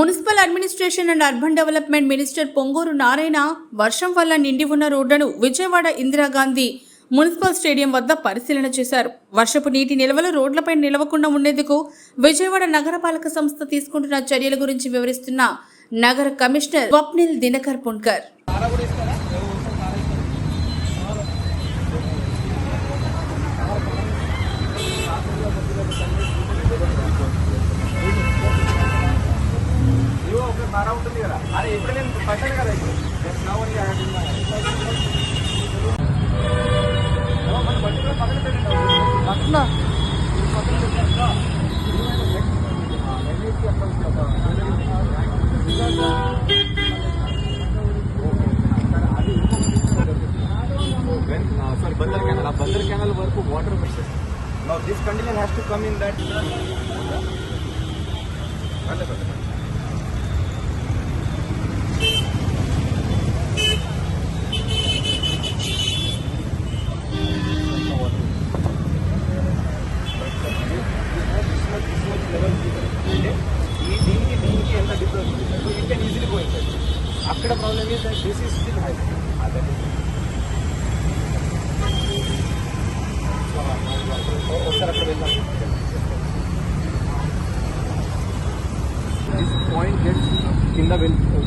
Municipal administration and urban development minister Ponguru Narayana వర్షం వల్ల నిండి ఉన్న రోడ్లను విజయవాడ ఇందిరాగాంధీ మున్సిపల్ స్టేడియం వద్ద పరిశీలన చేశారు. వర్షపు నీటి నిల్వలు రోడ్లపై నిలవకుండా ఉండేందుకు విజయవాడ నగరపాలక సంస్థ తీసుకుంటున్న చర్యల గురించి వివరిస్తున్న నగర కమిషనర్ స్వప్నిల్ దినకర్ పున్కర్ బాగా ఉంటుంది కదా. అరే ఇప్పుడు నేను పట్టాను కదా ఇప్పుడు. జస్ట్ నౌ ఓన్లీ మన బండిలో పక్కన పెట్టండి. పక్కన? పక్కన సారీ బందర్ కెనాల్ ఆ బందర్ కెనాల్ వరకు వాటర్ వస్తుంది now this condition has to come in that you అక్కడ problem is that this is still high ఒకసారి అక్కడ వెళ్దాం దిస్ పాయింట్ గెట్స్ కింద వెళ్తుంది